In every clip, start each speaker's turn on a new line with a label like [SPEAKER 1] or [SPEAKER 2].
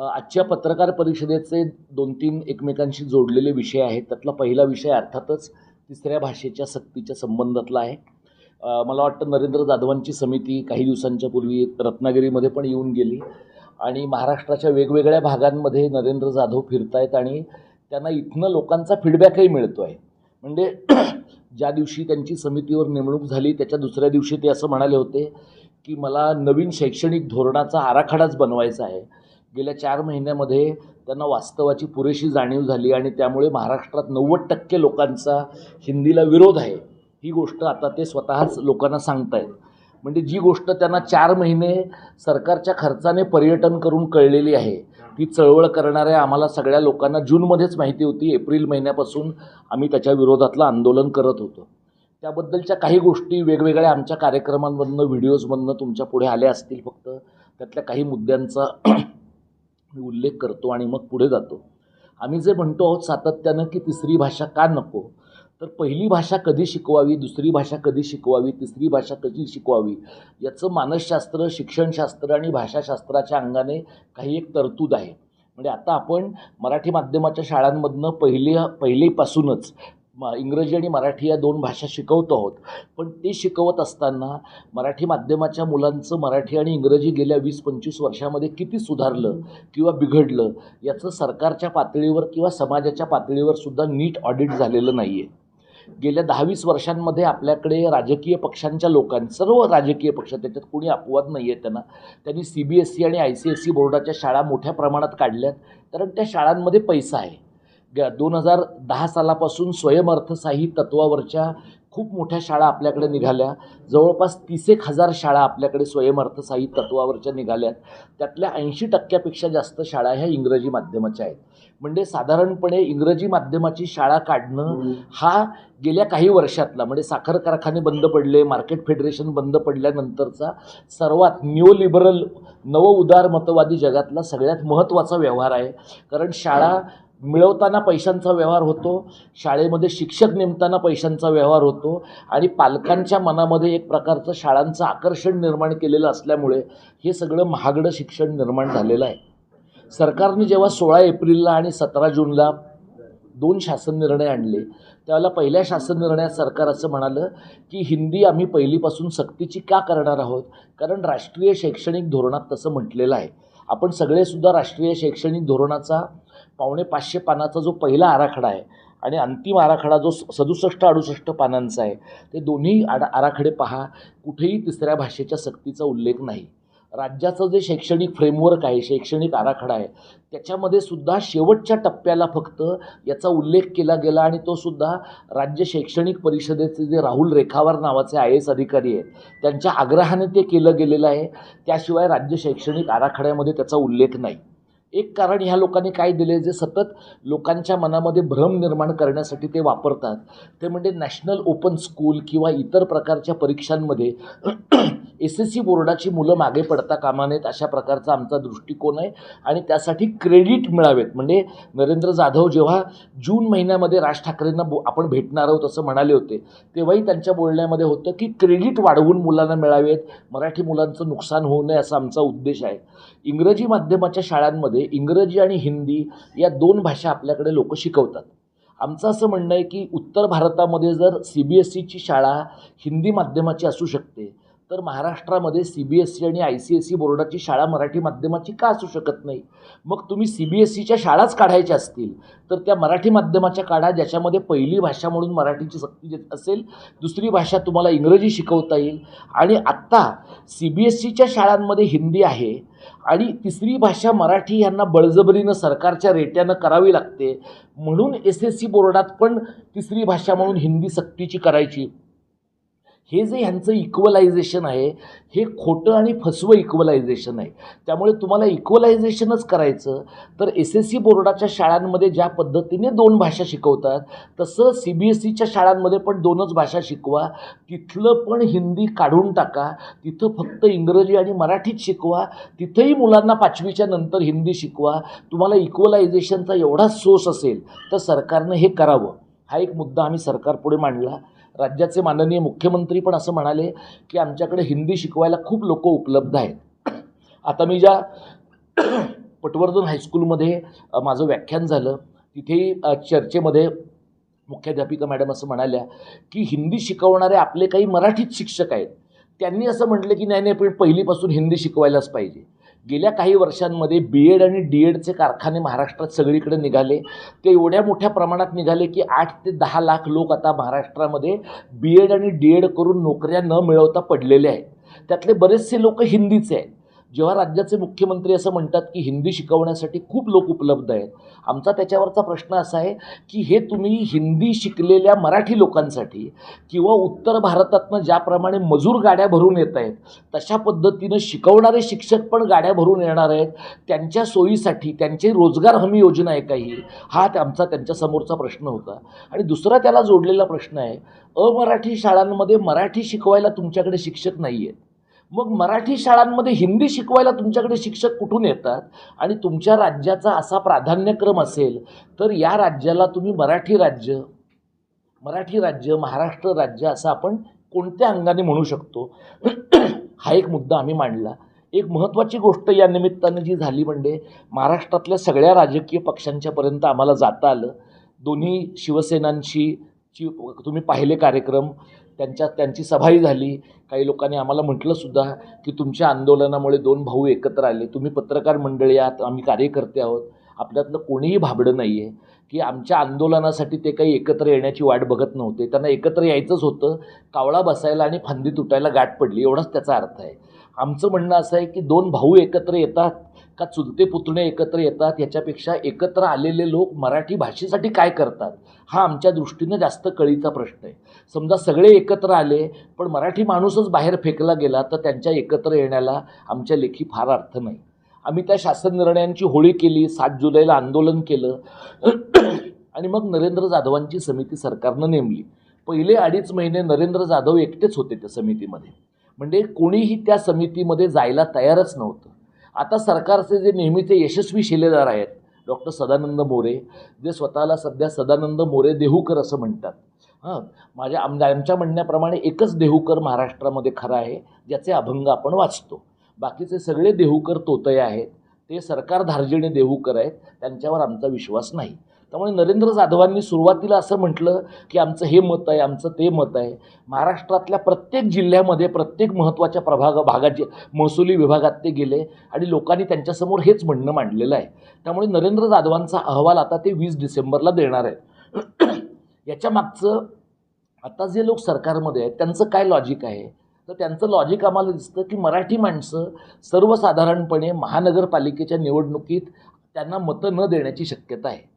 [SPEAKER 1] आजच्या पत्रकार परिषदेचे दोन तीन एकमेकांशी जोडलेले विषय आहेत. त्यातला पहिला विषय अर्थातच तिसऱ्या भाषेच्या सक्तीच्या संबंधातला आहे. मला वाटतं नरेंद्र जाधवांची समिती काही दिवसांच्या पूर्वी रत्नागिरीमध्ये पण येऊन गेली आणि महाराष्ट्राच्या वेगवेगळ्या भागांमध्ये नरेंद्र जाधव फिरतायत आणि त्यांना इथनं लोकांचा फीडबॅकही मिळतो आहे. म्हणजे ज्या दिवशी त्यांची समितीवर नेमणूक झाली त्याच्या दुसऱ्या दिवशी ते असं म्हणाले होते की मला नवीन शैक्षणिक धोरणाचा आराखडाच बनवायचा आहे. गेल्या चार महिन्यामध्ये त्यांना वास्तवाची पुरेशी जाणीव झाली आणि त्यामुळे महाराष्ट्रात नव्वद टक्के लोकांचा हिंदीला विरोध आहे. ही गोष्ट आता ते स्वतःच लोकांना सांगतायत. म्हणजे जी गोष्ट त्यांना चार महिने सरकारच्या खर्चाने पर्यटन करून कळलेली आहे ती चळवळ करणाऱ्या आम्हाला सगळ्या लोकांना जूनमध्येच माहिती होती. एप्रिल महिन्यापासून आम्ही त्याच्या विरोधातलं आंदोलन करत होतो. त्याबद्दलच्या काही गोष्टी वेगवेगळ्या आमच्या कार्यक्रमांमधनं व्हिडिओजमधनं तुमच्यापुढे आल्या असतील फक्त. त्यातल्या काही मुद्द्यांचा मी उल्लेख करतो आणि मग पुढे जातो. आम्ही जे म्हणतो आहोत सातत्यानं की तिसरी भाषा का नको? तर पहिली भाषा कधी शिकवावी दुसरी भाषा कधी शिकवावी तिसरी भाषा कधी शिकवावी? याचं मानसशास्त्र शिक्षणशास्त्र आणि भाषाशास्त्राच्या अंगाने काही एक तरतूद आहे. म्हणजे आता आपण मराठी माध्यमाच्या शाळांमधनं पहिल्या पहिलीपासूनच म इंग्रजी आणि मराठी या दोन भाषा शिकवतो आहोत. पण ते शिकवत असताना मराठी माध्यमाच्या मुलांचं मराठी आणि इंग्रजी गेल्या वीस पंचवीस वर्षामध्ये किती सुधारलं किंवा बिघडलं याचं सरकारच्या पातळीवर किंवा समाजाच्या पातळीवर सुद्धा नीट ऑडिट झालेलं नाही आहे गेल्या दहावीस वर्षांमध्ये आपल्याकडे राजकीय पक्षांच्या लोकां सर्व राजकीय पक्ष त्याच्यात कोणी अपवाद नाही आहे त्यांना. त्यांनी सी बी एस सी आणि आय सी एस सी बोर्डाच्या शाळा मोठ्या प्रमाणात काढल्यात कारण त्या शाळांमध्ये पैसा आहे. ग दोन हजार दहा सालापासून स्वयंअर्थसाही तत्वावरच्या खूप मोठ्या शाळा आपल्याकडे निघाल्या. जवळपास तीस एक हजार शाळा आपल्याकडे स्वयंअर्थसाही तत्वावरच्या निघाल्यात. त्यातल्या ऐंशी टक्क्यापेक्षा जास्त शाळा ह्या इंग्रजी माध्यमाच्या आहेत. म्हणजे साधारणपणे इंग्रजी माध्यमाची शाळा काढणं हा गेल्या काही वर्षातला म्हणजे साखर कारखाने बंद पडले मार्केट फेडरेशन बंद पडल्यानंतरचा सर्वात न्यू लिबरल नवउदार मतवादी जगातला सगळ्यात महत्त्वाचा व्यवहार आहे. कारण शाळा मिळवताना पैशांचा व्यवहार होतो शाळेमध्ये शिक्षक नेमताना पैशांचा व्यवहार होतो आणि पालकांच्या मनामध्ये एक प्रकारचं शाळांचं आकर्षण निर्माण केलेलं असल्यामुळे हे सगळं महागडं शिक्षण निर्माण झालेलं आहे. सरकारने जेव्हा सोळा एप्रिलला आणि सतरा जूनला दोन शासन निर्णय आणले त्यावेळेला पहिल्या शासन निर्णयात सरकार असं म्हणालं की हिंदी आम्ही पहिलीपासून सक्तीची का करणार आहोत? कारण राष्ट्रीय शैक्षणिक धोरणात तसं म्हटलेलं आहे. आपण सगळेसुद्धा राष्ट्रीय शैक्षणिक धोरणाचा पावणे पाचशे पानाचा जो पहिला आराखडा आहे आणि अंतिम आराखडा जो सदुसष्ट अडुसष्ट पानांचा आहे ते दोन्ही आडा आराखडे पहा. कुठेही तिसऱ्या भाषेच्या सक्तीचा उल्लेख नाही. राज्याचं जे शैक्षणिक फ्रेमवर्क आहे शैक्षणिक आराखडा आहे त्याच्यामध्ये सुद्धा शेवटच्या टप्प्याला फक्त याचा उल्लेख केला गेला आणि तो सुद्धा राज्य शैक्षणिक परिषदेचे जे राहुल रेखावार नावाचे आय एस अधिकारी आहेत त्यांच्या आग्रहाने ते केलं गेलेलं आहे. त्याशिवाय राज्य शैक्षणिक आराखड्यामध्ये त्याचा उल्लेख नाही. एक कारण ह्या लोकांनी काय दिले जे सतत लोकांच्या मनामध्ये भ्रम निर्माण करण्यासाठी ते वापरतात. ते म्हणजे नॅशनल ओपन स्कूल किंवा इतर प्रकारच्या परीक्षांमध्ये एस एस सी बोर्डाची मुलं मागे पडता कामा नयेत अशा प्रकारचा आमचा दृष्टिकोन आहे. आणि त्यासाठी क्रेडिट मिळावेत. म्हणजे नरेंद्र जाधव जेव्हा जून महिन्यामध्ये राज ठाकरेंना बो आपण भेटणार आहोत असं म्हणाले होते तेव्हाही त्यांच्या बोलण्यामध्ये होतं की क्रेडिट वाढवून मुलांना मिळावेत. मराठी मुलांचं नुकसान होऊ नये असा आमचा उद्देश आहे. इंग्रजी माध्यमाच्या शाळांमध्ये इंग्रजी आणि हिंदी या दोन भाषा आपल्याकडे लोक शिकवतात. आमचं असं म्हणणं आहे की उत्तर भारतामध्ये जर सी बी एस सीची शाळा हिंदी माध्यमाची असू शकते तर महाराष्ट्रामध्ये सी बी एस सी आणि आय सी एस सी बोर्डाची शाळा मराठी माध्यमाची का असू शकत नाही? मग तुम्ही सी बी एस सीच्या शाळाच काढायच्या असतील तर त्या मराठी माध्यमाच्या काढा ज्याच्यामध्ये पहिली भाषा म्हणून मराठीची सक्ती असेल दुसरी भाषा तुम्हाला इंग्रजी शिकवता येईल आणि आत्ता सी बी एस सीच्या शाळांमध्ये हिंदी आहे आणि तिसरी भाषा मराठी यांना बळजबरीनं सरकारच्या रेट्यानं करावी लागते म्हणून एस एस सी बोर्डात पण तिसरी भाषा म्हणून हिंदी सक्तीची करायची. हे जे ह्यांचं इक्वलायझेशन आहे हे खोटं आणि फसवं इक्वलायझेशन आहे. त्यामुळे तुम्हाला इक्वलायझेशनच करायचं. तर एस एस सी बोर्डाच्या शाळांमध्ये ज्या पद्धतीने दोन भाषा शिकवतात तसं सी बी एस सीच्या शाळांमध्ये पण दोनच भाषा शिकवा. तिथलं पण हिंदी काढून टाका. तिथं फक्त इंग्रजी आणि मराठीत शिकवा. तिथंही मुलांना पाचवीच्या नंतर हिंदी शिकवा. तुम्हाला इक्वलायझेशनचा एवढा सोर्स असेल तर सरकारनं हे करावं. हा एक मुद्दा आम्ही सरकारपुढे मांडला. राज्याचे माननीय मुख्यमंत्री पण असं म्हणाले की आमच्याकडे हिंदी शिकवायला खूप लोक उपलब्ध आहेत. आता मी ज्या पटवर्धन हायस्कूलमध्ये माझं व्याख्यान झालं तिथेही चर्चेमध्ये मुख्याध्यापिका मॅडम असं म्हणाल्या की हिंदी शिकवणारे आपले काही मराठीत शिक्षक आहेत त्यांनी असं म्हटलं की नाही नाही पण पहिलीपासून हिंदी शिकवायलाच पाहिजे. गेल्या काही वर्षांमध्ये बी एड आणि डी एडचे कारखाने महाराष्ट्रात सगळीकडे निघाले. ते एवढ्या मोठ्या प्रमाणात निघाले की आठ ते दहा लाख लोक आता महाराष्ट्रामध्ये बी एड आणि डी एड करून नोकऱ्या न मिळवता पडलेले आहेत. त्यातले बरेचसे लोक हिंदीचे आहेत. जेव्हा राज्याचे मुख्यमंत्री असं म्हणतात की हिंदी शिकवण्यासाठी खूप लोक उपलब्ध आहेत आमचा त्याच्यावरचा प्रश्न असा आहे की हे तुम्ही हिंदी शिकलेल्या मराठी लोकांसाठी किंवा उत्तर भारतातनं ज्याप्रमाणे मजूर गाड्या भरून येत आहेत तशा पद्धतीनं शिकवणारे शिक्षक पण गाड्या भरून येणार आहेत त्यांच्या सोयीसाठी त्यांची रोजगार हमी योजना आहे काही हा आमचा त्यांच्यासमोरचा प्रश्न होता. आणि दुसरा त्याला जोडलेला प्रश्न आहे अमराठी शाळांमध्ये मराठी शिकवायला तुमच्याकडे शिक्षक नाही आहेत मग मराठी शाळांमध्ये हिंदी शिकवायला तुमच्याकडे शिक्षक कुठून येतात? आणि तुमच्या राज्याचा असा प्राधान्यक्रम असेल तर या राज्याला तुम्ही मराठी राज्य मराठी राज्य महाराष्ट्र राज्य असं आपण कोणत्या अंगाने म्हणू शकतो? हा एक मुद्दा आम्ही मांडला. एक महत्त्वाची गोष्ट या निमित्तानं जी झाली म्हणजे महाराष्ट्रातल्या सगळ्या राजकीय पक्षांच्यापर्यंत आम्हाला जाता आलं. दोन्ही शिवसेनांशी ची तुम्ही पाहिले कार्यक्रम त्यांच्या त्यांची सभाही झाली. काही लोकांनी आम्हाला म्हटलं सुद्धा की तुमच्या आंदोलनामुळे दोन भाऊ एकत्र आले. तुम्ही पत्रकार मंडळी आहात आम्ही कार्यकर्ते आहोत. आपल्यातलं कोणीही भाबडं नाही आहे की आमच्या आंदोलनासाठी ते काही एकत्र येण्याची वाट बघत नव्हते. त्यांना एकत्र यायचंच होतं. कावळा बसायला आणि फांदी तुटायला गाठ पडली. एवढाच त्याचा अर्थ आहे. आमचं म्हणणं असं आहे की दोन भाऊ एकत्र येतात का चुलते पुतणे एकत्र येतात? याच्यापेक्षा एकत्र आलेले लोक मराठी भाषेसाठी काय करतात? हा आमच्या दृष्टीनं जास्त कळीचा प्रश्न आहे. समजा सगळे एकत्र आले पण मराठी माणूसच बाहेर फेकला गेला तर त्यांच्या एकत्र येण्याला आमच्या लेखी फार अर्थ नाही. आम्ही त्या शासन निर्णयांची होळी केली सात जुलैला आंदोलन केलं आणि मग नरेंद्र जाधवांची समिती सरकारनं नेमली. पहिले अडीच महिने नरेंद्र जाधव एकटेच होते त्या समितीमध्ये. म्हणजे कोणीही त्या समितीमध्ये जायला तयारच नव्हतं. आता सरकारचे जे नेहमीचे यशस्वी शिलेदार आहेत डॉक्टर सदानंद मोरे जे स्वतःला सध्या सदानंद मोरे देहूकर असं म्हणतात. हां माझ्या आम आमच्या म्हणण्याप्रमाणे एकच देहूकर महाराष्ट्रामध्ये खरा आहे ज्याचे अभंग आपण वाचतो. बाकीचे सगळे देहूकर तोतय आहेत ते सरकार धार्जिणे देहूकर आहेत त्यांच्यावर आमचा विश्वास नाही. त्यामुळे नरेंद्र जाधवांनी सुरुवातीला असं म्हटलं की आमचं हे मत आहे आमचं ते मत आहे. महाराष्ट्रातल्या प्रत्येक जिल्ह्यामध्ये प्रत्येक महत्त्वाच्या प्रभाग भागाचे महसुली विभागात ते गेले आणि लोकांनी त्यांच्यासमोर हेच म्हणणं मांडलेलं आहे. त्यामुळे नरेंद्र जाधवांचा अहवाल आता ते वीस डिसेंबरला देणार आहेत याच्या मागचं आता जे लोक सरकारमध्ये आहेत त्यांचं काय लॉजिक आहे? तर त्यांचं लॉजिक आम्हाला दिसतं की मराठी माणसं सर्वसाधारणपणे महानगरपालिकेच्या निवडणुकीत त्यांना मतं न देण्याची शक्यता आहे.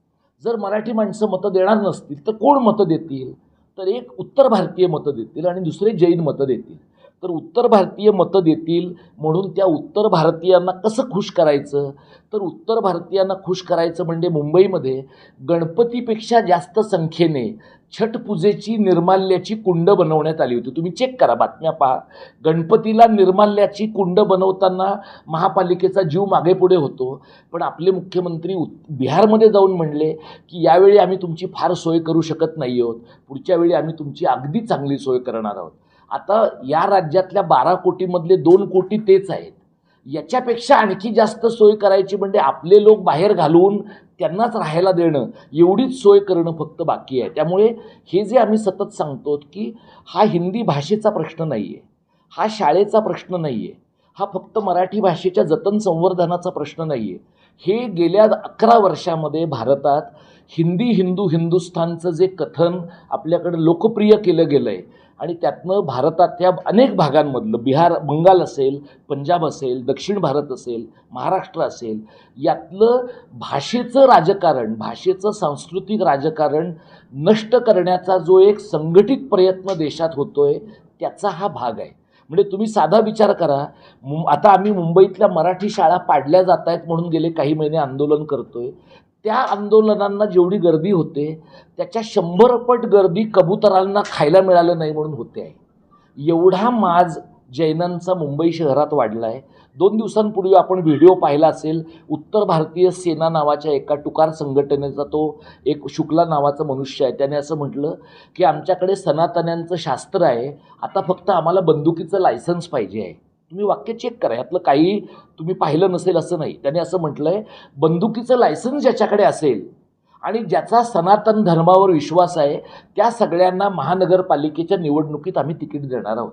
[SPEAKER 1] जर मराठी माणसं मतं देणार नसतील तर कोण मतं देतील? तर एक उत्तर भारतीय मतं देतील आणि दुसरे जैन मतं देतील. तर उत्तर भारतीय मतं देतील म्हणून त्या उत्तर भारतीयांना कसं खुश करायचं? तर उत्तर भारतीयांना खुश करायचं म्हणजे मुंबईमध्ये गणपतीपेक्षा जास्त संख्येने छठ पूजेची निर्माल्याची कुंड बनवण्यात आली होती. तुम्ही चेक करा बातम्या पहा. गणपतीला निर्माल्याची कुंड बनवताना महापालिकेचा जीव मागे पुढे होतो. पण आपले मुख्यमंत्री उत बिहारमध्ये जाऊन म्हणले की यावेळी आम्ही तुमची फार सोय करू शकत नाही आहोत. पुढच्या वेळी आम्ही तुमची अगदी चांगली सोय करणार आहोत. आता या राज्यातल्या बारा कोटीमधले दोन कोटी तेच आहेत. याच्यापेक्षा आणखी जास्त सोय करायची म्हणजे आपले लोक बाहेर घालवून त्यांनाच राहायला देणं एवढीच सोय करणं फक्त बाकी आहे. त्यामुळे हे जे आम्ही सतत सांगतो की हा हिंदी भाषेचा प्रश्न नाही आहे हा शाळेचा प्रश्न नाही आहे हा फक्त मराठी भाषेच्या जतन संवर्धनाचा प्रश्न नाही आहे हे गेल्या अकरा वर्षामध्ये भारतात हिंदी हिंदू हिंदुस्थानचं जे कथन आपल्याकडे लोकप्रिय केलं गेलं आहे आणि त्यातनं भारतातल्या अनेक भागांमधलं बिहार बंगाल असेल पंजाब असेल दक्षिण भारत असेल महाराष्ट्र असेल यातलं भाषेचं राजकारण भाषेचं सांस्कृतिक राजकारण नष्ट करण्याचा जो एक संघटित प्रयत्न देशात होतो आहे त्याचा हा भाग आहे. म्हणजे तुम्ही साधा विचार करा मुं आता आम्ही मुंबईतल्या मराठी शाळा पाडल्या जात आहेत म्हणून गेले काही महिने आंदोलन करतो आहे त्या आंदोलनांना जेवढी गर्दी होते त्याच्या शंभरपट गर्दी कबुतरांना खायला मिळालं नाही म्हणून होते आहे. एवढा माज जैनांचा मुंबई शहरात वाढला आहे दोन दिवसांपूर्वी आपण व्हिडिओ पाहिला असेल उत्तर भारतीय सेना नावाच्या एका टुकार संघटनेचा तो एक शुक्ला नावाचा मनुष्य आहे. त्याने असं म्हटलं की आमच्याकडे सनातन्यांचं शास्त्र आहे आता फक्त आम्हाला बंदुकीचं लायसन्स पाहिजे आहे. तुम्ही वाक्य चेक करा. यातलं काही तुम्ही पाहिलं नसेल असं नाही. त्याने असं म्हटलं आहे बंदुकीचं लायसन्स ज्याच्याकडे असेल आणि ज्याचा सनातन धर्मावर विश्वास आहे त्या सगळ्यांना महानगरपालिकेच्या निवडणुकीत आम्ही तिकीट देणार आहोत.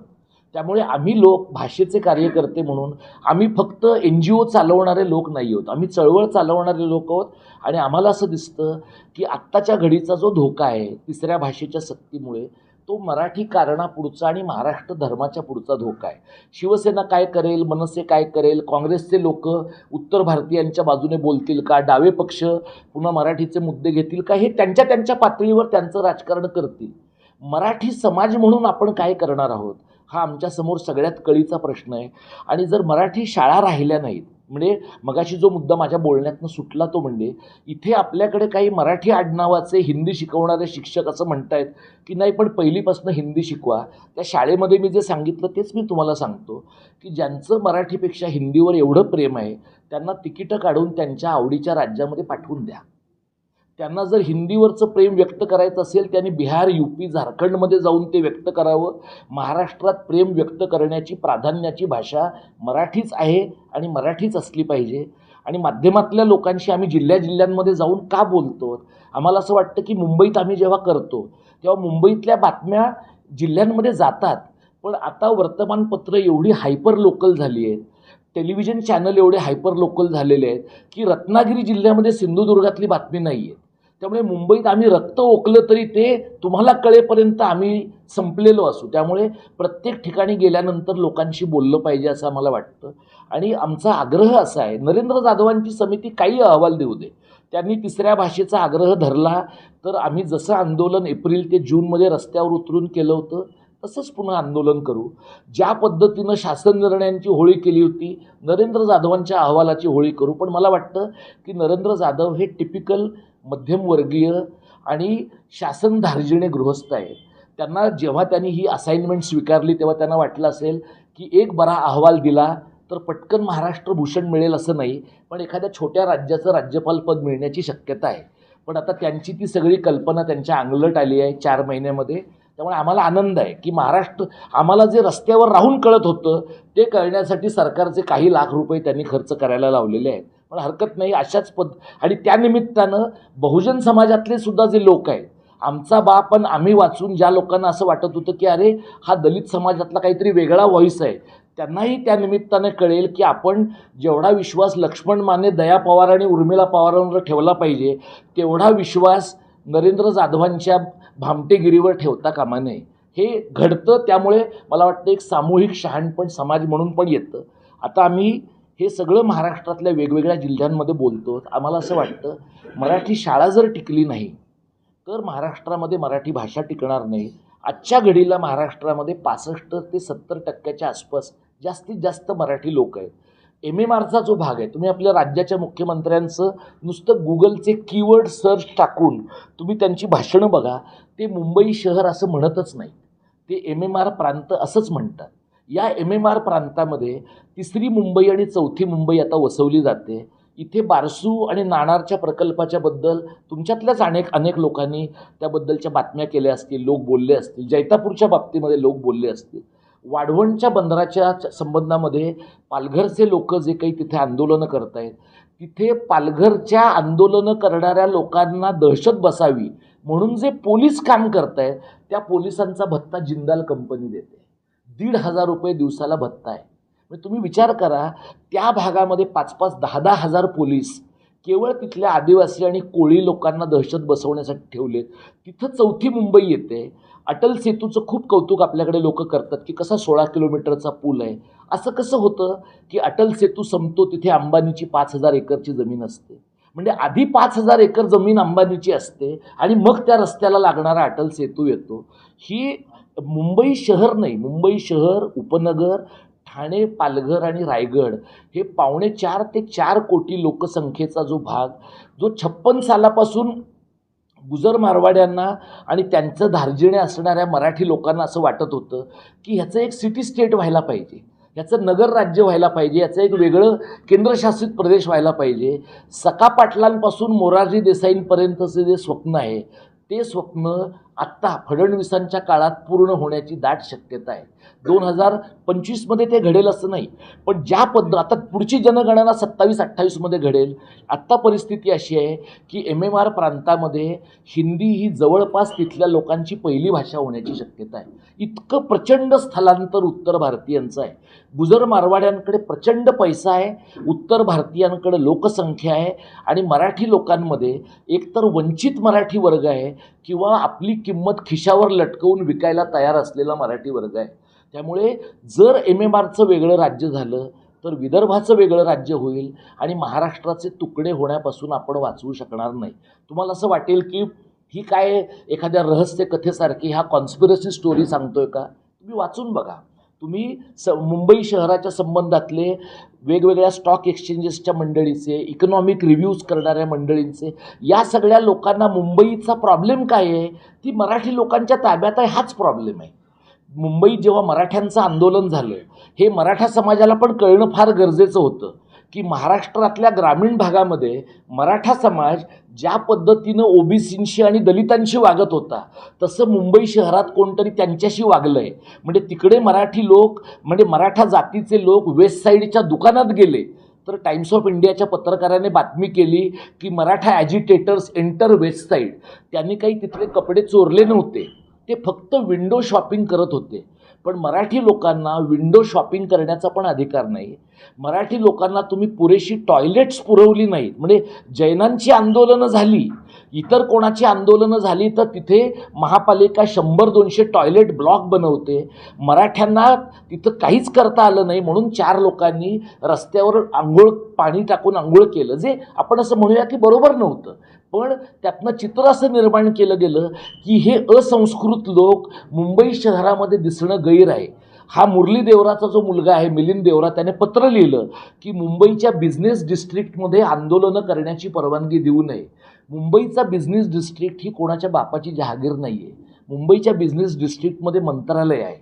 [SPEAKER 1] त्यामुळे आम्ही लोक भाषेचे कार्यकर्ते म्हणून आम्ही फक्त एन जी ओ चालवणारे लोक नाही आहोत. आम्ही चळवळ चालवणारे लोक आहोत आणि आम्हाला असं दिसतं की आत्ताच्या घडीचा जो धोका आहे तिसऱ्या भाषेच्या सक्तीमुळे तो मराठी कारणापुढचा आणि महाराष्ट्र धर्माच्या पुढचा धोका आहे. शिवसेना काय करेल मनसे काय करेल काँग्रेसचे लोक उत्तर भारतीयांच्या बाजूने बोलतील का डावे पक्ष पुन्हा मराठीचे मुद्दे घेतील का हे त्यांच्या त्यांच्या पातळीवर त्यांचं राजकारण करतील. मराठी समाज म्हणून आपण काय करणार आहोत? हा आमच्यासमोर सगळ्यात कळीचा प्रश्न आहे. आणि जर मराठी शाळा राहिल्या नाहीत म्हणजे मगाशी जो मुद्दा माझ्या बोलण्यातनं सुटला तो म्हणजे इथे आपल्याकडे काही मराठी आडनावाचे हिंदी शिकवणारे शिक्षक असं म्हणतायत की नाही पण पहिलीपासून हिंदी शिकवा. त्या शाळेमध्ये मी जे सांगितलं तेच मी तुम्हाला सांगतो की ज्यांचं मराठीपेक्षा हिंदीवर एवढं प्रेम आहे त्यांना तिकीटं काढून त्यांच्या आवडीच्या राज्यामध्ये पाठवून द्या. त्यांना जर हिंदीवरचं प्रेम व्यक्त करायचं असेल त्यांनी बिहार यू पी झारखंडमध्ये जाऊन ते व्यक्त करावं. महाराष्ट्रात प्रेम व्यक्त करण्याची प्राधान्याची भाषा मराठीच आहे आणि मराठीच असली पाहिजे. आणि माध्यमातल्या लोकांशी आम्ही जिल्ह्या जिल्ह्यांमध्ये जाऊन का बोलतो? आम्हाला असं वाटतं की मुंबईत आम्ही जेव्हा करतो तेव्हा मुंबईतल्या बातम्या जिल्ह्यांमध्ये जातात. पण आता वर्तमानपत्र एवढी हायपर लोकल झाली आहेत. टेलिव्हिजन चॅनल एवढे हायपर लोकल झालेले आहेत की रत्नागिरी जिल्ह्यामध्ये सिंधुदुर्गातली बातमी नाही आहे. त्यामुळे मुंबईत आम्ही रक्त ओकलं तरी ते तुम्हाला कळेपर्यंत आम्ही संपलेलो असू. त्यामुळे प्रत्येक ठिकाणी गेल्यानंतर लोकांशी बोललं पाहिजे असं आम्हाला वाटतं. आणि आमचा आग्रह असा आहे नरेंद्र जाधवांची समिती काही अहवाल देऊ दे. त्यांनी तिसऱ्या भाषेचा आग्रह धरला तर आम्ही जसं आंदोलन एप्रिल ते जूनमध्ये रस्त्यावर उतरून केलं होतं तसंच पुन्हा आंदोलन करू. ज्या पद्धतीनं शासन निर्णयांची होळी केली होती नरेंद्र जाधवांच्या अहवालाची होळी करू. पण मला वाटतं की नरेंद्र जाधव हे टिपिकल मध्यमवर्गीय आणि शासन धार्जिणे गृहस्थ आहेत. त्यांना जेव्हा त्यांनी ही असाइनमेंट स्वीकारली तेव्हा त्यांना वाटलं असेल की एक बरा अहवाल दिला तर पटकन महाराष्ट्र भूषण मिळेल असं नाही. पण एखाद्या छोट्या राज्याचं राज्यपालपद मिळण्याची शक्यता आहे. पण आता त्यांची ती सगळी कल्पना त्यांच्या अंगलट आली आहे चार महिन्यामध्ये. त्यामुळे आम्हाला आनंद आहे की महाराष्ट्र आम्हाला जे रस्त्यावर राहून कळत होतं ते कळण्यासाठी सरकारचे काही लाख रुपये त्यांनी खर्च करायला लावलेले आहेत. पण हरकत नाही अशाच पद आणि त्यानिमित्तानं बहुजन समाजातले सुद्धा जे लोक आहेत आमचा बाप पण आम्ही वाचून ज्या लोकांना असं वाटत होतं की अरे हा दलित समाजातला काहीतरी वेगळा व्हॉईस आहे त्यांनाही त्या निमित्तानं कळेल की आपण जेवढा विश्वास लक्ष्मण माने दया पवार आणि उर्मिला पवारांवर ठेवला पाहिजे तेवढा विश्वास नरेंद्र जाधवांच्या भामटेगिरीवर ठेवता कामा नये. हे घडतं त्यामुळे मला वाटतं एक सामूहिक शहाणपण समाज म्हणून पण येतं. आता आम्ही हे सगळं महाराष्ट्रातल्या वेगवेगळ्या जिल्ह्यांमध्ये बोलतो. आम्हाला असं वाटतं मराठी शाळा जर टिकली नाही तर महाराष्ट्रामध्ये मराठी भाषा टिकणार नाही. आजच्या घडीला महाराष्ट्रामध्ये पासष्ट ते सत्तर टक्क्याच्या आसपास जास्तीत जास्त मराठी लोक आहेत. एम एम आरचा जो भाग आहे तुम्ही आपल्या राज्याच्या मुख्यमंत्र्यांचं नुसतं गुगलचे कीवर्ड सर्च टाकून तुम्ही त्यांची भाषणं बघा ते मुंबई शहर असं म्हणतच नाही ते एम एम आर प्रांत असंच म्हणतात. या एम एम आर प्रांतामध्ये तिसरी मुंबई आणि चौथी मुंबई आता वसवली जाते. इथे बारसू आणि नाणारच्या प्रकल्पाच्याबद्दल तुमच्यातल्याच अनेक अनेक लोकांनी त्याबद्दलच्या बातम्या केल्या असतील लोक बोलले असतील जैतापूरच्या बाबतीमध्ये लोक बोलले असतील. वाढवणच्या बंदराच्या च- संबंधामध्ये पालघरचे लोक जे काही तिथे आंदोलनं करत आहेत तिथे पालघरच्या आंदोलनं करणाऱ्या लोकांना दहशत बसावी म्हणून जे पोलीस काम करत आहेत त्या पोलिसांचा भत्ता जिंदाल कंपनी देते. दीड हजार रुपये दिवसाला भत्ता आहे. म्हणजे तुम्ही विचार करा त्या भागामध्ये पाच पाच दहा दहा हजार पोलीस केवळ तिथल्या आदिवासी आणि कोळी लोकांना दहशत बसवण्यासाठी ठेवलेत. तिथं चौथी मुंबई येते अटल सेतूचं खूप कौतुक आपल्याकडे लोक करतात की कसा सोळा किलोमीटरचा पूल आहे. असं कसं होतं की अटल सेतू संपतो तिथे अंबानीची पाच हजार एकरची जमीन असते. म्हणजे आधी पाच हजार एकर जमीन अंबानीची असते आणि मग त्या रस्त्याला लागणारा अटल सेतू येतो. ही मुंबई शहर नाही मुंबई शहर उपनगर ठाणे पालघर आणि रायगड हे पावणे चार ते चार कोटी लोकसंख्येचा जो भाग जो छप्पन सालापासून गुजर मारवाड्यांना आणि त्यांचं धार्जिणे असणाऱ्या मराठी लोकांना असं वाटत होतं की ह्याचं एक सिटी स्टेट व्हायला पाहिजे. ह्याचं नगर राज्य व्हायला पाहिजे. याचं एक वेगळं केंद्रशासित प्रदेश व्हायला पाहिजे. सका पाटलांपासून मोरारजी देसाईंपर्यंतचं जे स्वप्न आहे ते स्वप्न आत्ता फडणवीसांच्या काळात पूर्ण होण्याची दाट शक्यता आहे. दोन हजार पंचवीसमध्ये ते घडेल असं नाही. पण ज्या पद्ध आता पुढची जनगणना सत्तावीस अठ्ठावीसमध्ये घडेल. आत्ता परिस्थिती अशी आहे की एम एम आर प्रांतामध्ये हिंदी ही जवळपास तिथल्या लोकांची पहिली भाषा होण्याची शक्यता आहे. इतकं प्रचंड स्थलांतर उत्तर भारतीयांचं आहे. गुजर मारवाड्यांकडे प्रचंड पैसा आहे. उत्तर भारतीयांकडे लोकसंख्या आहे. आणि मराठी लोकांमध्ये एकतर वंचित मराठी वर्ग आहे किंवा आपली किंमत खिशावर लटकवून विकायला तयार असलेला मराठी वर्ग आहे. त्यामुळे जर एम एम आरचं वेगळं राज्य झालं तर विदर्भाचं वेगळं राज्य होईल आणि महाराष्ट्राचे तुकडे होण्यापासून आपण वाचवू शकणार नाही. तुम्हाला असं वाटेल की ही काय एखाद्या रहस्य कथेसारखी हा कॉन्स्पिरसी स्टोरी सांगतोय का? तुम्ही वाचून बघा. तुम्ही स मुंबई शहराच्या संबंधातले वेगवेगळ्या स्टॉक एक्सचेंजेसच्या मंडळीचे इकॉनॉमिक रिव्ह्यूज करणाऱ्या मंडळींचे या सगळ्या लोकांना मुंबईचा प्रॉब्लेम काय आहे? ती मराठी लोकांच्या ताब्यात आहे हाच प्रॉब्लेम आहे. मुंबईत जेव्हा मराठ्यांचं आंदोलन झालं हे मराठा समाजाला पण कळणं फार गरजेचं होतं की महाराष्ट्रातल्या ग्रामीण भागामध्ये मराठा समाज ज्या पद्धतीनं ओबीसींशी आणि दलितांशी वागत होता तसं मुंबई शहरात कोणतरी त्यांच्याशी वागलं आहे म्हणजे तिकडे मराठी लोक म्हणजे मराठा जातीचे लोक वेस्ट साईडच्या दुकानात गेले. तर टाइम्स ऑफ इंडियाच्या पत्रकाराने बातमी केली की Maratha agitators enter west side. त्यांनी काही तिथले कपडे चोरले नव्हते. ते फक्त विंडो शॉपिंग करत होते. पण मराठी लोकांना विंडो शॉपिंग करण्याचा पण अधिकार नाही मराठी लोकांना तुम्ही पुरेशी टॉयलेट्स पुरवली नाहीत. म्हणजे जैनांची आंदोलनं झाली इतर कोणाची आंदोलनं झाली तर तिथे महापालिका शंभर दोनशे टॉयलेट ब्लॉक बनवते. मराठ्यांना तिथं काहीच करता आलं नाही म्हणून चार लोकांनी रस्त्यावर आंघोळ पाणी टाकून आंघोळ केलं. जे आपण असं म्हणूया की बरोबर नव्हतं. पण त्यातनं चित्र असं निर्माण केलं गेलं की हे असंस्कृत लोक मुंबई शहरामध्ये दिसणं गैर आहे. हा मुरली देवराचा जो मुलगा आहे मिलिंद देवरा त्याने पत्र लिहिलं की मुंबईच्या बिझनेस डिस्ट्रिक्टमध्ये आंदोलनं करण्याची परवानगी देऊ नये. मुंबईचा बिझनेस डिस्ट्रिक्ट ही कोणाच्या बापाची जहागीर नाही आहे मुंबईच्या बिझनेस डिस्ट्रिक्टमध्ये मंत्रालय आहे.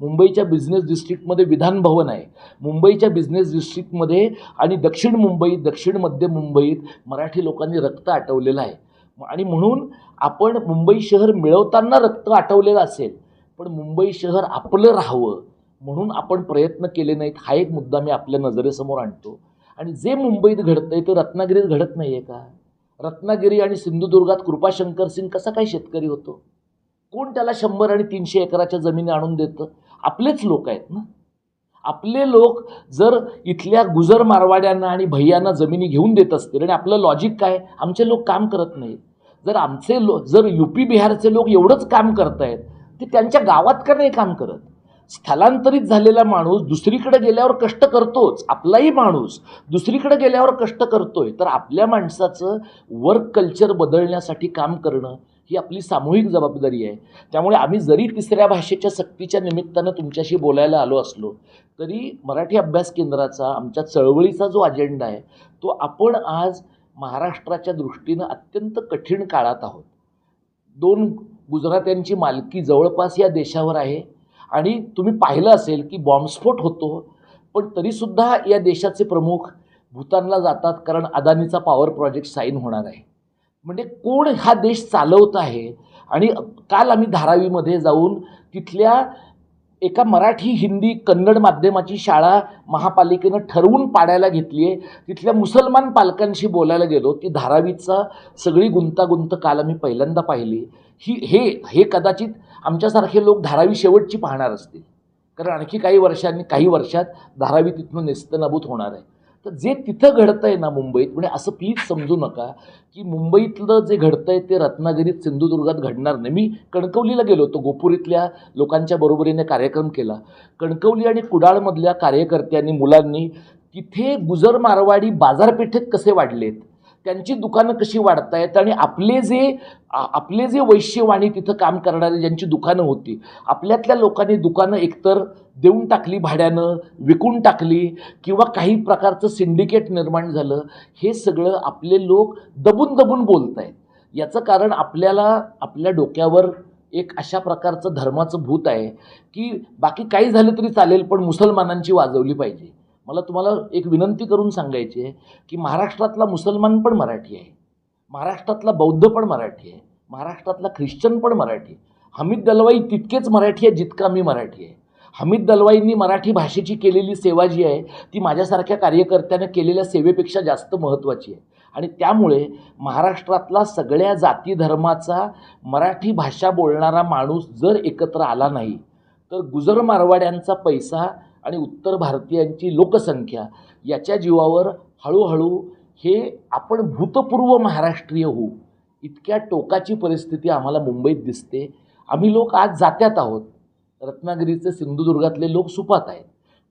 [SPEAKER 1] मुंबईच्या बिझनेस डिस्ट्रिक्टमध्ये विधान भवन आहे. मुंबईच्या बिझनेस डिस्ट्रिक्टमध्ये आणि दक्षिण मुंबईत दक्षिण मध्य मुंबईत मराठी लोकांनी रक्त आटवलेलं आहे. आणि म्हणून आपण मुंबई शहर मिळवताना रक्त आटवलेलं असेल पण मुंबई शहर आपलं राहावं म्हणून आपण प्रयत्न केले नाहीत हा एक मुद्दा मी आपल्या नजरेसमोर आणतो. आणि जे मुंबईत घडतं आहे ते रत्नागिरीत घडत नाही आहे का? रत्नागिरी आणि सिंधुदुर्गात कृपाशंकर सिंग कसा काय शेतकरी होतो? कोण त्याला शंभर आणि तीनशे एकराच्या जमिनी आणून देतं? आपलेच लोक आहेत ना. आपले लोक जर इथल्या गुजर मारवाड्यांना आणि भैयांना जमिनी घेऊन देत असतील आणि आपलं लॉजिक काय? आमचे लोक काम करत नाहीत. जर आमचे लो जर यू पी बिहारचे लोक एवढंच काम करत आहेत ते त्यांच्या गावात का नाही काम करत? स्थलांतरित झालेला माणूस दुसरीकडे गेल्यावर कष्ट करतोच आपलाही माणूस दुसरीकडे गेल्यावर कष्ट करतोय. तर आपल्या माणसाचं वर्क कल्चर बदलण्यासाठी काम करणं ही आपली सामूहिक जबाबदारी आहे. त्यामुळे आम्ही जरी तिसऱ्या भाषेच्या सक्तीच्या निमित्तानं तुमच्याशी बोलायला आलो असलो तरी मराठी अभ्यास केंद्राचा आमच्या चळवळीचा जो अजेंडा आहे तो आपण आज महाराष्ट्राच्या दृष्टीनं अत्यंत कठीण काळात आहोत. दोन गुजरात्यांची मालकी जवळपास या देशावर आहे आणि तुम्ही पाहिलं असेल की बॉम्बस्फोट होतो पण तरीसुद्धा या देशाचे प्रमुख भूतानला जातात कारण अदानीचा पॉवर प्रोजेक्ट साईन होणार आहे. म्हणजे कोण हा देश चालवत आहे? आणि काल आम्ही धारावीमध्ये जाऊन तिथल्या एका मराठी हिंदी कन्नड माध्यमाची शाळा महापालिकेनं ठरवून पाडायला घेतली आहे. तिथल्या मुसलमान पालकांशी बोलायला गेलो ती धारावीचा सगळी गुंतागुंत काल आम्ही पहिल्यांदा पाहिली. ही हे हे कदाचित आमच्यासारखे लोक धारावी शेवटची पाहणार असतील. कारण आणखी काही वर्षांनी काही वर्षात धारावी तिथनं नेस्तनाबूत होणार आहे. तर जे तिथं घडतं आहे ना मुंबईत म्हणजे असं प्लीज समजू नका की मुंबईतलं जे घडतं आहे ते रत्नागिरीत सिंधुदुर्गात घडणार नाही. मी कणकवलीला गेलो होतो गोपुरीतल्या लोकांच्या बरोबरीने कार्यक्रम केला. कणकवली आणि कुडाळमधल्या कार्यकर्त्यांनी मुलांनी तिथे गुजर मारवाडी बाजारपेठेत कसे वाढलेत? त्यांची दुकानं कशी वाढत आहेत आणि आपले जे आपले जे वैश्यवाणी तिथं काम करणारे ज्यांची दुकानं होती आपल्यातल्या लोकांनी दुकानं एकतर देऊन टाकली भाड्यानं विकून टाकली किंवा काही प्रकारचं सिंडिकेट निर्माण झालं हे सगळं आपले लोक दबून दबून बोलत आहेत याचं कारण आपल्याला आपल्या डोक्यावर एक अशा प्रकारचं धर्माचं भूत आहे की बाकी काही झालं तरी चालेल पण मुसलमानांची वाजवली पाहिजे. मला तुम्हाला एक विनंती करून सांगायची आहे की महाराष्ट्रातला मुसलमान पण मराठी आहे. महाराष्ट्रातला बौद्ध पण मराठी आहे. महाराष्ट्रातला ख्रिश्चन पण मराठी आहे. हमीद दलवाई तितकेच मराठी आहे जितका मी मराठी आहे. हमीद दलवाईंनी मराठी भाषेची केलेली सेवा जी आहे ती माझ्यासारख्या कार्यकर्त्यानं केलेल्या सेवेपेक्षा जास्त महत्त्वाची आहे. आणि त्यामुळे महाराष्ट्रातला सगळ्या जाती धर्माचा मराठी भाषा बोलणारा माणूस जर एकत्र आला नाही तर गुजर मारवाड्यांचा पैसा आणि उत्तर भारतीयांची लोकसंख्या याच्या जीवावर हळूहळू हे आपण भूतपूर्व महाराष्ट्रीय होऊ इतक्या टोकाची परिस्थिती आम्हाला मुंबईत दिसते. आम्ही लोक आज जात्यात आहोत. रत्नागिरीचे सिंधुदुर्गातले लोक सुपात आहेत.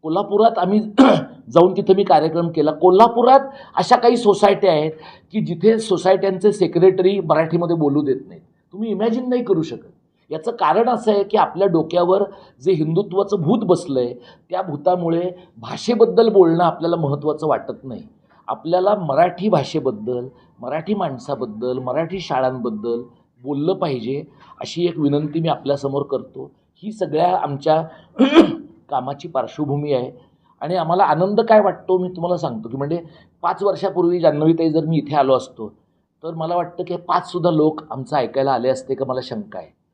[SPEAKER 1] कोल्हापुरात आम्ही जाऊन तिथं मी कार्यक्रम केला. कोल्हापुरात अशा काही सोसायट्या आहेत की जिथे सोसायट्यांचे सेक्रेटरी मराठीमध्ये बोलू देत नाहीत. तुम्ही इमॅजिन नाही करू शकत. याचं कारण असं आहे की आपल्या डोक्यावर जे हिंदुत्वाचं भूत बसलं आहे त्या भूतामुळे भाषेबद्दल बोलणं आपल्याला महत्त्वाचं वाटत नाही. आपल्याला मराठी भाषेबद्दल मराठी माणसाबद्दल मराठी शाळांबद्दल बोललं पाहिजे अशी एक विनंती मी आपल्यासमोर करतो. ही सगळ्या आमच्या कामाची पार्श्वभूमी आहे. आणि आम्हाला आनंद काय वाटतो मी तुम्हाला सांगतो की म्हणजे पाच वर्षापूर्वी जान्हवीताई जर मी इथे आलो असतो तर मला वाटतं की पाचसुद्धा लोक आमचं ऐकायला आले असते का मला शंका आहे.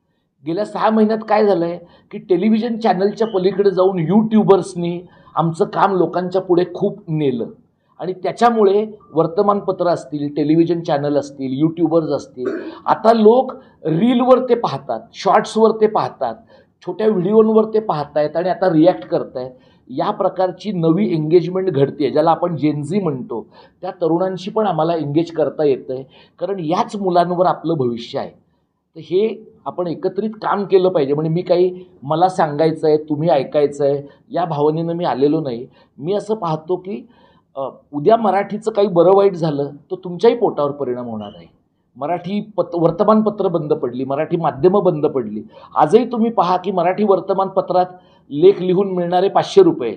[SPEAKER 1] गेल्या सहा महिन्यात काय झालं आहे की टेलिव्हिजन चॅनलच्या पलीकडे जाऊन यूट्यूबर्सनी आमचं काम लोकांच्या पुढे खूप नेलं. आणि त्याच्यामुळे वर्तमानपत्र असतील टेलिव्हिजन चॅनल असतील यूट्यूबर्स असतील आता लोक रीलवर ते पाहतात शॉर्ट्सवर ते पाहतात छोट्या व्हिडिओंवर ते पाहतायत आणि आता रिॲक्ट करतायत. या प्रकारची नवी एंगेजमेंट घडते ज्याला आपण जेनझी म्हणतो. त्या तरुणांशी पण आम्हाला एंगेज करता येतं आहे कारण याच मुलांवर आपलं भविष्य आहे. तर हे आपण एकत्रित काम केलं पाहिजे. म्हणजे मी काही मला सांगायचं आहे तुम्ही ऐकायचं आहे या भावनेनं मी आलेलो नाही. मी असं पाहतो की उद्या मराठीचं काही बरं वाईट झालं तर तुमच्याही पोटावर परिणाम होणार आहे. मराठी पत वर्तमानपत्र बंद पडली मराठी माध्यमं बंद पडली. आजही तुम्ही पहा की मराठी वर्तमानपत्रात लेख लिहून मिळणारे पाचशे रुपये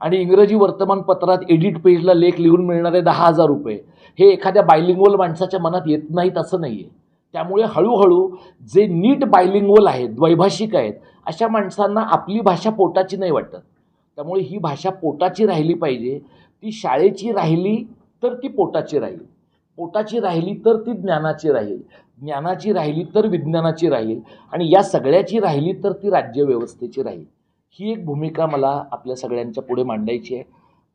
[SPEAKER 1] आणि इंग्रजी वर्तमानपत्रात एडिट पेजला लेख लिहून मिळणारे दहा हजार रुपये. हे एखाद्या बायलिंगवल माणसाच्या मनात येत नाहीत असं नाही आहे त्यामुळे हळूहळू जे नीट बायलिंगवल आहेत द्वैभाषिक आहेत अशा माणसांना आपली भाषा पोटाची नाही वाटत. त्यामुळे ही भाषा पोटाची राहिली पाहिजे. ती शाळेची राहिली तर ती पोटाची राहील. पोटाची राहिली तर ती ज्ञानाची राहील. ज्ञानाची राहिली तर विज्ञानाची राहील. आणि या सगळ्याची राहिली तर ती राज्यव्यवस्थेची राहील. ही एक भूमिका मला आपल्या सगळ्यांच्या पुढे मांडायची आहे.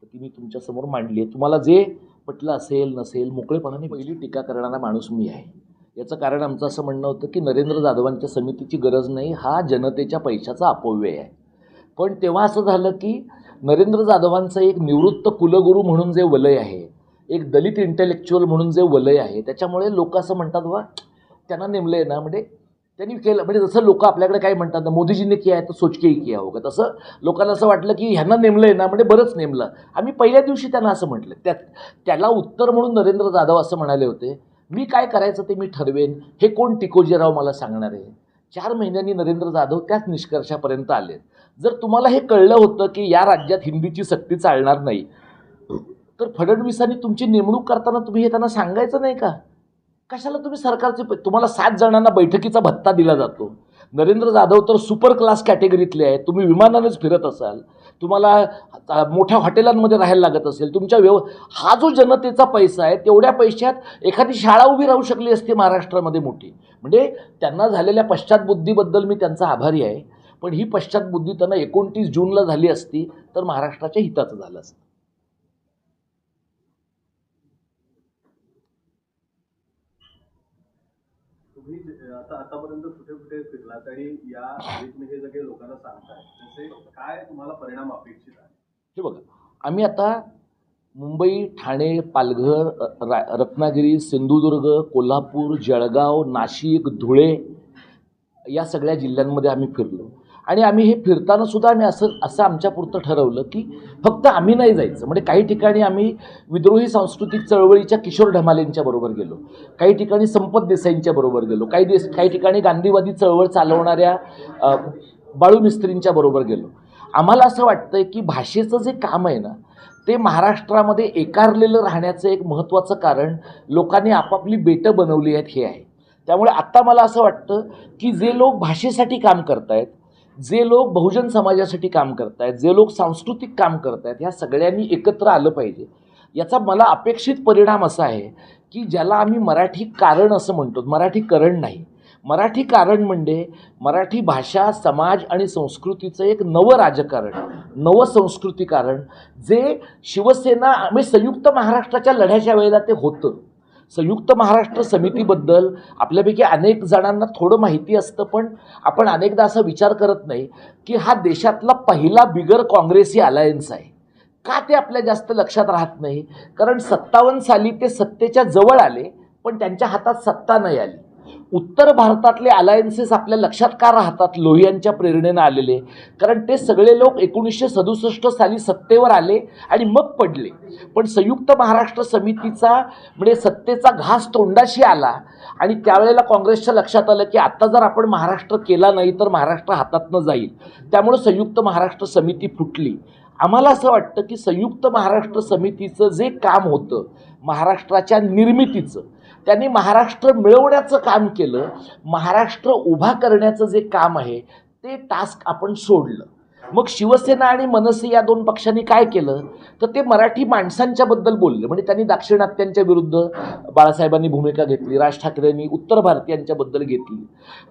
[SPEAKER 1] तर ती मी तुमच्यासमोर मांडली आहे. तुम्हाला जे पटलं असेल नसेल मोकळेपणाने पहिली टीका करणारा माणूस मी आहे. याचं कारण आमचं असं म्हणणं होतं की नरेंद्र जाधवांच्या समितीची गरज नाही हा जनतेच्या पैशाचा अपव्यय आहे. पण तेव्हा असं झालं की नरेंद्र जाधवांचं एक निवृत्त कुलगुरू म्हणून जे वलय आहे एक दलित इंटेलेक्च्युअल म्हणून जे वलय आहे त्याच्यामुळे लोक असं म्हणतात वा त्यांना नेमलं आहे ना म्हणजे त्यांनी केलं म्हणजे जसं लोक आपल्याकडे काय म्हणतात ना मोदीजीने किया आहे तर सोचकेही किया होगा. तसं लोकांना असं वाटलं की ह्यांना नेमलं आहे ना म्हणजे बरंच नेमलं. आम्ही पहिल्या दिवशी त्यांना असं म्हटलं. त्या त्याला उत्तर म्हणून नरेंद्र जाधव असं म्हणाले होते मी काय करायचं ते मी ठरवेन हे कोण टिकोजीराव मला सांगणार आहे? चार महिन्यांनी नरेंद्र जाधव त्याच निष्कर्षापर्यंत आले जर तुम्हाला हे कळलं होतं की या राज्यात हिंदीची सक्ती चालणार नाही तर फडणवीसांनी तुमची नेमणूक करताना तुम्ही हे त्यांना सांगायचं नाही का? कशाला तुम्ही सरकारचे तुम्हाला सात जणांना बैठकीचा भत्ता दिला जातो? नरेंद्र जाधव तर सुपर क्लास कॅटेगरीतले आहेत तुम्ही विमानानेच फिरत असाल. तुम्हाला मोठ्या हॉटेलांमध्ये राहायला लागत असेल तुमच्या व्यव हा जो जनतेचा पैसा आहे तेवढ्या पैशात एखादी शाळा उभी राहू शकली असती महाराष्ट्रामध्ये मोठी. म्हणजे त्यांना झालेल्या पश्चातबुद्धीबद्दल मी त्यांचा आभारी आहे. पण ही पश्चातबुद्धी त्यांना एकोणतीस जूनला झाली असती तर महाराष्ट्राच्या हिताचं झालं असतं.
[SPEAKER 2] आता आतापर्यंत कुठे कुठे फिरलात आणि या आधीच हे सगळे लोकांना सांगताय. त्याचे काय तुम्हाला परिणाम अपेक्षित आहे?
[SPEAKER 1] हे बघा आम्ही आता मुंबई ठाणे पालघर रा रत्नागिरी सिंधुदुर्ग कोल्हापूर जळगाव नाशिक धुळे या सगळ्या जिल्ह्यांमध्ये आम्ही फिरलो. आणि आम्ही हे फिरताना सुद्धा आम्ही असं असं आमच्यापुरतं ठरवलं की फक्त आम्ही नाही जायचं. म्हणजे काही ठिकाणी आम्ही विद्रोही सांस्कृतिक चळवळीच्या किशोर ढमालेंच्या बरोबर गेलो. काही ठिकाणी संपत देसाईंच्या बरोबर गेलो. काही देश काही ठिकाणी गांधीवादी चळवळ चालवणाऱ्या बाळू मिस्त्रींच्या बरोबर गेलो. आम्हाला असं वाटतंय की भाषेचं जे काम आहे ना ते महाराष्ट्रामध्ये एकारलेलं राहण्याचं एक महत्त्वाचं कारण लोकांनी आपापली बेटं बनवली आहेत हे आहे. त्यामुळे आत्ता मला असं वाटतं की जे लोक भाषेसाठी काम करतायत जे लोक बहुजन समाजासाठी काम करतायत जे लोक सांस्कृतिक काम करतायत ह्या सगळ्यांनी एकत्र आलं पाहिजे. याचा मला अपेक्षित परिणाम असा आहे की ज्याला आम्ही मराठी कारण असं म्हणतो मराठी करण नाही. मराठी कारण म्हणजे मराठी भाषा समाज आणि संस्कृतीचं एक नवं राजकारण नवं संस्कृतीकारण जे शिवसेना म्हणजे संयुक्त महाराष्ट्राच्या लढ्याच्या वेळेला ते होतं. संयुक्त महाराष्ट्र समितीबद्दल आपल्यापैकी अनेक जणांना थोडं माहिती असतं पण आपण अनेकदा असा विचार करत नाही की हा देशातला पहिला बिगर काँग्रेसी अलायन्स आहे. का ते आपल्या जास्त लक्षात राहत नाही? कारण सत्तावन्न साली ते सत्तेच्या जवळ आले पण त्यांच्या हातात सत्ता नाही आली. उत्तर भारतातले अलायन्सेस आपल्या लक्षात का राहतात? लोहियांच्या प्रेरणेनं आलेले. कारण ते सगळे लोक एकोणीसशे सदुसष्ट साली सत्तेवर आले आणि मग पडले. पण संयुक्त महाराष्ट्र समितीचा म्हणजे सत्तेचा घास तोंडाशी आला. आणि त्यावेळेला काँग्रेसच्या लक्षात आलं की आता जर आपण महाराष्ट्र केला नाही तर महाराष्ट्र हातातनं जाईल. त्यामुळं संयुक्त महाराष्ट्र समिती फुटली. आम्हाला असं वाटतं की संयुक्त महाराष्ट्र समितीचं जे काम होतं महाराष्ट्राच्या निर्मितीचं त्यांनी महाराष्ट्र मिळवण्याचं काम केलं महाराष्ट्र उभा करण्याचं जे काम आहे ते टास्क आपण सोडलं. मग शिवसेना आणि मनसे या दोन पक्षांनी काय केलं? तर ते मराठी माणसांच्या बद्दल बोलले. म्हणजे त्यांनी दाक्षिणात्यांच्या विरुद्ध बाळासाहेबांनी भूमिका घेतली राज ठाकरेंनी उत्तर भारतीयांच्याबद्दल घेतली.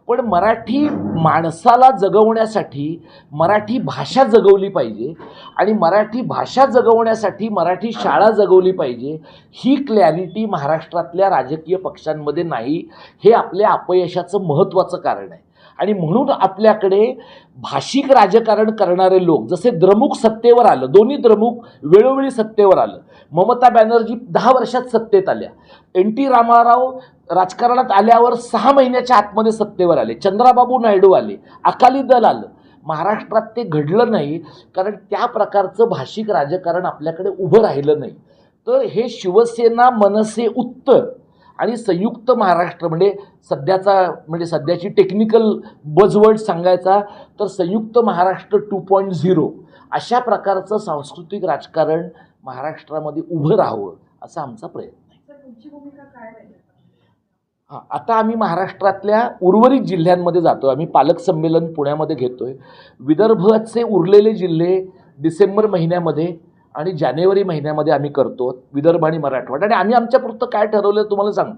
[SPEAKER 1] पण मराठी माणसाला जगवण्यासाठी मराठी भाषा जगवली पाहिजे आणि मराठी भाषा जगवण्यासाठी मराठी शाळा जगवली पाहिजे ही क्लॅरिटी महाराष्ट्रातल्या राजकीय पक्षांमध्ये नाही. हे आपल्या अपयशाचं महत्त्वाचं कारण आहे. आणि म्हणून आपल्याकडे भाषिक राजकारण करणारे लोक जसे द्रमुक सत्तेवर आलं दोन्ही द्रमुक वेळोवेळी सत्तेवर आलं. ममता बॅनर्जी दहा वर्षात सत्तेत आल्या. एन टी रामाराव राजकारणात आल्यावर सहा महिन्याच्या आतमध्ये सत्तेवर आले. चंद्राबाबू नायडू आले. अकाली दल आलं. महाराष्ट्रात ते घडलं नाही कारण त्या प्रकारचं भाषिक राजकारण आपल्याकडे उभं राहिलं नाही. तर हे शिवसेना मनसे उत्तर आणि संयुक्त महाराष्ट्र म्हणजे सध्याचा म्हणजे सध्याची टेक्निकल बजवर्ड सांगायचा तर संयुक्त महाराष्ट्र टू पॉईंट झिरो अशा प्रकारचं सांस्कृतिक राजकारण महाराष्ट्रामध्ये उभं राहावं असा आमचा प्रयत्न आहे. हां आता आम्ही महाराष्ट्रातल्या उर्वरित जिल्ह्यांमध्ये जातो आम्ही पालक संमेलन पुण्यामध्ये घेतो आहे विदर्भाचे उरलेले जिल्हे डिसेंबर महिन्यामध्ये आणि जानेवारी महिन्यामध्ये आम्ही करतो विदर्भ आणि मराठवाडा. आणि आम्ही आमच्यापुरतं काय ठरवलं तुम्हाला सांगतो.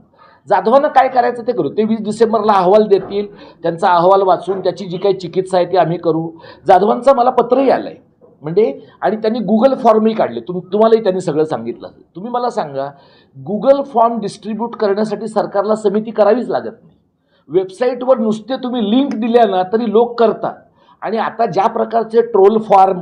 [SPEAKER 1] जाधवांना काय करायचं ते करू. ते वीस डिसेंबरला अहवाल देतील त्यांचा अहवाल वाचून त्याची जी काही चिकित्सा आहे ती आम्ही करू. जाधवांचं मला पत्रही आलं आहे म्हणजे आणि त्यांनी गुगल फॉर्मही काढले. तुम तुम्हालाही त्यांनी सगळं सांगितलं. असेल तुम्ही मला सांगा गुगल फॉर्म डिस्ट्रीब्यूट करण्यासाठी सरकारला समिती करावीच लागत नाही. वेबसाईटवर नुसते तुम्ही लिंक दिल्या ना तरी लोक करतात. आणि आता ज्या प्रकारचे ट्रोल फॉर्म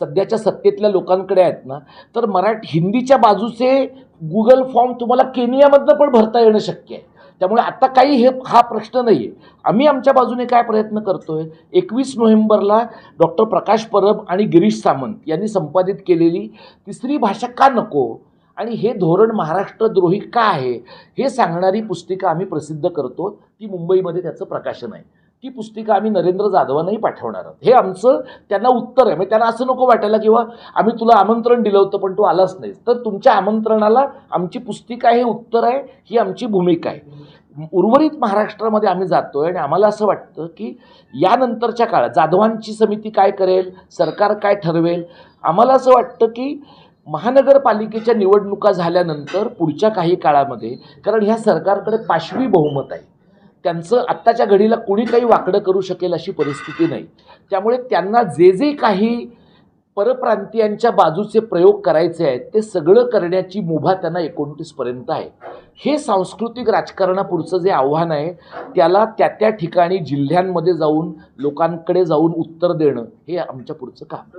[SPEAKER 1] सध्याच्या सत्तेतल्या लोकांकडे आहेत ना तर मराठी हिंदीच्या बाजूचे गुगल फॉर्म तुम्हाला केनियामधनं पण भरता येणं शक्य आहे. त्यामुळे आता काही हे हा प्रश्न नाही आहे आम्ही आमच्या बाजूने काय प्रयत्न करतो आहे एकवीस नोव्हेंबरला डॉक्टर प्रकाश परब आणि गिरीश सामंत यांनी संपादित केलेली तिसरी भाषा का नको आणि हे धोरण महाराष्ट्रद्रोही का आहे हे सांगणारी पुस्तिका आम्ही प्रसिद्ध करतो ती मुंबईमध्ये त्याचं प्रकाशन आहे. ती पुस्तिका आम्ही नरेंद्र जाधवांनाही पाठवणार आहोत. हे आमचं त्यांना उत्तर आहे. म्हणजे त्यांना असं नको वाटायला किंवा आम्ही तुला आमंत्रण दिलं होतं पण तू आलाच नाहीस. तर तुमच्या आमंत्रणाला आमची पुस्तिका हे उत्तर आहे ही आमची भूमिका आहे. उर्वरित महाराष्ट्रामध्ये आम्ही जातो आहे आणि आम्हाला असं वाटतं की यानंतरच्या काळात जाधवांची समिती काय करेल सरकार काय ठरवेल आम्हाला असं वाटतं की महानगरपालिकेच्या निवडणुका झाल्यानंतर पुढच्या काही काळामध्ये कारण ह्या सरकारकडे पाशवी बहुमत आहे. त्यांचं आत्ताच्या घडीला कुणी काही वाकडं करू शकेल अशी परिस्थिती नाही. त्यामुळे त्यांना जे जे काही परप्रांतीयांच्या बाजूचे प्रयोग करायचे आहेत ते सगळं करण्याची मुभा त्यांना एकोणतीसपर्यंत आहे. हे सांस्कृतिक राजकारणापुढचं जे आव्हान आहे त्याला त्या त्या ठिकाणी जिल्ह्यांमध्ये जाऊन लोकांकडे जाऊन उत्तर देणं हे आमच्या पुढचं काम